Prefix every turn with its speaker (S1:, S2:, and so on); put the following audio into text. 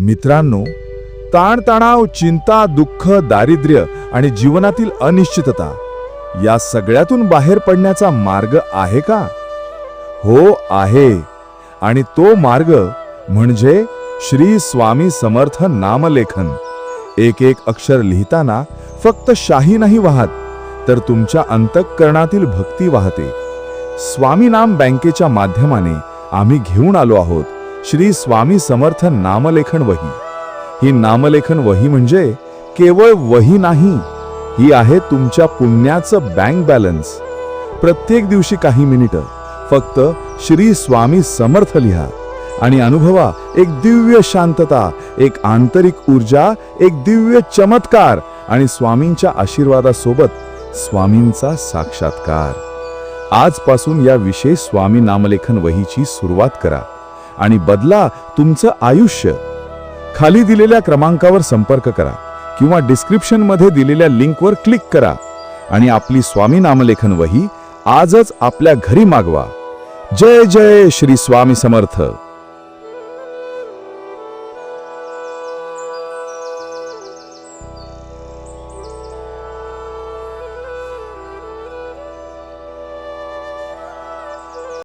S1: मित्रांनो ताणतणाव चिंता दुःख दारिद्र्य आणि जीवनातील अनिश्चितता या सगळ्यातून बाहेर पडण्याचा मार्ग आहे का? हो आहे. आणि तो मार्ग म्हणजे श्री स्वामी समर्थ नामलेखन. एक एक अक्षर लिहिताना फक्त शाही नाही वाहत तर तुमच्या अंतःकरणातील भक्ती वाहते. स्वामी नाम बँकेच्या माध्यमाने आम्ही घेऊन आलो आहोत. श्री स्वामी समर्थ नामलेखन वही. ही नामलेखन वही म्हणजे केवळ वही नाही ही आहे तुमच्या पुण्याचं बँक बॅलन्स प्रत्येक दिवशी काही मिनिटं फक्त श्री स्वामी समर्थ लिहा आणि अनुभवा एक दिव्य शांतता एक आंतरिक ऊर्जा एक दिव्य चमत्कार आणि स्वामींच्या आशीर्वादासोबत स्वामींचा साक्षात्कार. आजपासून या विशेष स्वामी नामलेखन वहीची सुरुवात करा. आणि बदला तुमचं आयुष्य. खाली दिलेल्या क्रमांकावर संपर्क करा किंवा डिस्क्रिप्शनमध्ये दिलेल्या लिंकवर क्लिक करा आणि आपली स्वामी नामलेखन वही आजच आपल्या घरी मागवा. जय जय श्री स्वामी समर्थ.